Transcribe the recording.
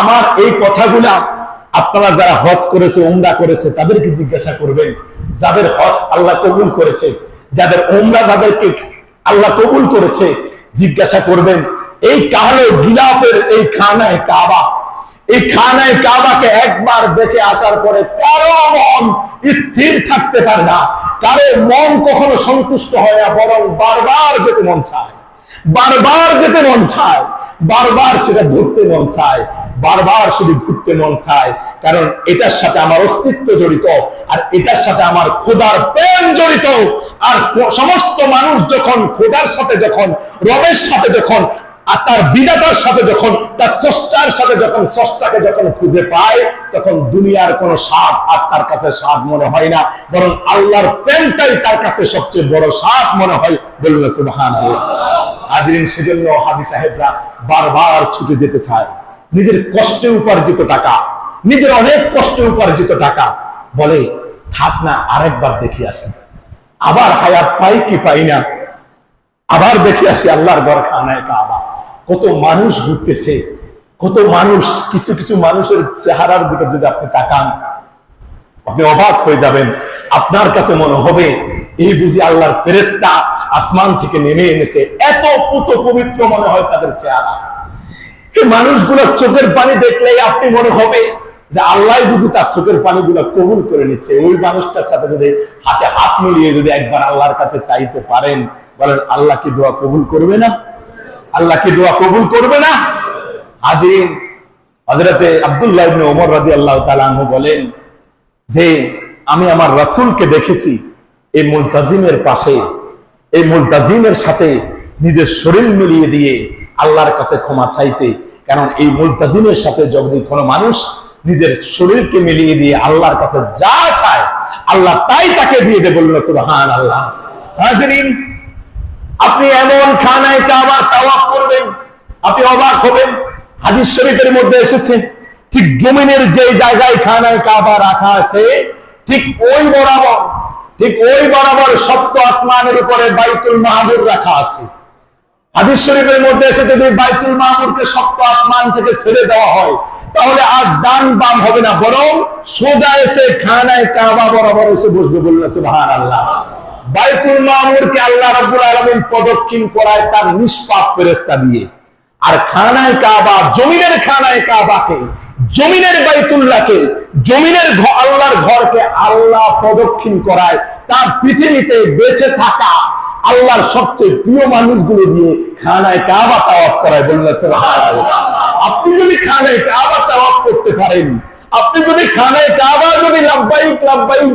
আমার এই কথাগুলা আপনারা যারা হজ করেছে, উমরা করেছে, তাদেরকে জিজ্ঞাসা করবেন, যাদের হজ আল্লাহ কবুল করেছে, যাদের উমরা যাদেরকে আল্লাহ কবুল করেছে, জিজ্ঞাসা করবেন, এই কালো গিলাপের এই খানায় কাবা, এই খানায় কাবাকে একবার দেখে আসার পরে কারও মন স্থির থাকতে পারে না। কারও মন কখনো সন্তুষ্ট হয় না, বরং বারবার যেতে মন চায়। বারবার যেতে মন চায়। বারবার সেটা ধরতে মন চায়, বারবার শুধু ঘুরতে মন চায়। কারণ এটার সাথে আমার অস্তিত্ব জড়িত, আর এটার সাথে আমার খোদার প্রেম জড়িত। আর সমস্ত মানুষ যখন খোদার সাথে যখন, রবের সাথে যখন, আর তার বিধাতার সাথে যখন, তার স্রষ্টার সাথে যখন, স্রষ্টাকে যখন খুঁজে পায়, তখন দুনিয়ার কোন স্বাদ আর তার কাছে স্বাদ মনে হয় না। বরং আল্লাহর প্রেমটাই তার কাছে সবচেয়ে বড় স্বাদ মনে হয় বলল সুবহান হাজিরিন, সেজন্য হাজি সাহেবরা বারবার ছুটে যেতে চায়। নিজের কষ্টে উপার্জিত টাকা, নিজের অনেক কষ্টে উপার্জিত টাকা বলে থাক না আরেকবার দেখি আসি। আবার হায়াত পাই কি পাই না, আবার দেখি আসি আল্লাহর ঘর খানায় কাবা। কত মানুষ ঘুরতেছে, কত মানুষ, কিছু কিছু মানুষের চেহারার দিকে যদি আপনি তাকান, আপনি অবাক হয়ে যাবেন। আপনার কাছে মনে হবে, এই বুঝি আল্লাহর ফেরেস্তা আসমান থেকে নেমে এনেছে। এত পুত পবিত্র মনে হয় তাদের চেহারা। মানুষগুলোর চোখের পানি দেখলেই আপনি মনে হবে যে আল্লাহ বুঝি তার চোখের পানিগুলো কবুল করে নিচ্ছে। ওই মানুষটার সাথে যদি হাতে হাত মিলিয়ে যদি একবার আল্লাহর কাছে চাইতে পারেন, বলেন, আল্লাহ কি দোয়া কবুল করবে না? আল্লাহ কি দোয়া কবুল করবে না? হাজির হজরতে আব্দুল্লাহ ইবনে ওমর রাদিয়াল্লাহু তাআলা আনহু বলেন যে, আমি আমার রাসূলকে দেখেছি, এই মুলতাজিমের পাশে এই মুলতাজিমের সাথে নিজের শরীর মিলিয়ে দিয়ে আল্লাহর কাছে ক্ষমা চাইতে। কারণ এই মুলতাজিমের সাথে যদি কোনো মানুষ নিজের শরীরকে মিলিয়ে দিয়ে আল্লাহর কাছে যা চায়, আল্লাহ তাই তাকে দিয়ে দেবে বলল সুবহান আল্লাহ আপনি এমন খানায় কাবা তাওয়াফ করবেন, আপনি অবাক হবেন। হাদিস শরীফের মধ্যে এসেছে, ঠিক জমিনের যে জায়গায় খানায় কাবা রাখা আছে, ঠিক ওই বরাবর ঠিক ওই বরাবর সপ্ত আসমানের উপরে বাইতুল মাহমুর রাখা আছে। হাদিস শরীফের মধ্যে এসে যদি বাইতুল মাহমুরকে সপ্ত আসমান থেকে ছেড়ে দেওয়া হয়, তাহলে আর ডান বাম হবে না, বরং সোজা এসে খানায় কাবা বরাবর এসে বসবে বললেন সুবহান আল্লাহ বাইতুল মামুরকে আল্লাহ রাব্বুল আলামিন প্রদক্ষিণ করায় তার নিষ্পাপ ফেরেশতা দিয়ে। আর খানায় কাবা, জমিনের খানায় কাবাকে, জমিনের বাইতুল্লাহকে জমিনের আল্লাহর ঘরকে আল্লাহ প্রদক্ষিণ করায়, তার পৃথিবীতে বেঁচে থাকা আল্লাহর সবচেয়ে প্রিয় মানুষগুলো দিয়ে খানায় কাবা তাওয়াফ করায় বললেন আপনি যদি খানায় কাবা তাওয়াফ করতে পারেন, আপনি যদি খানায় কাবা যদি লাভবাহিক লাভবাইক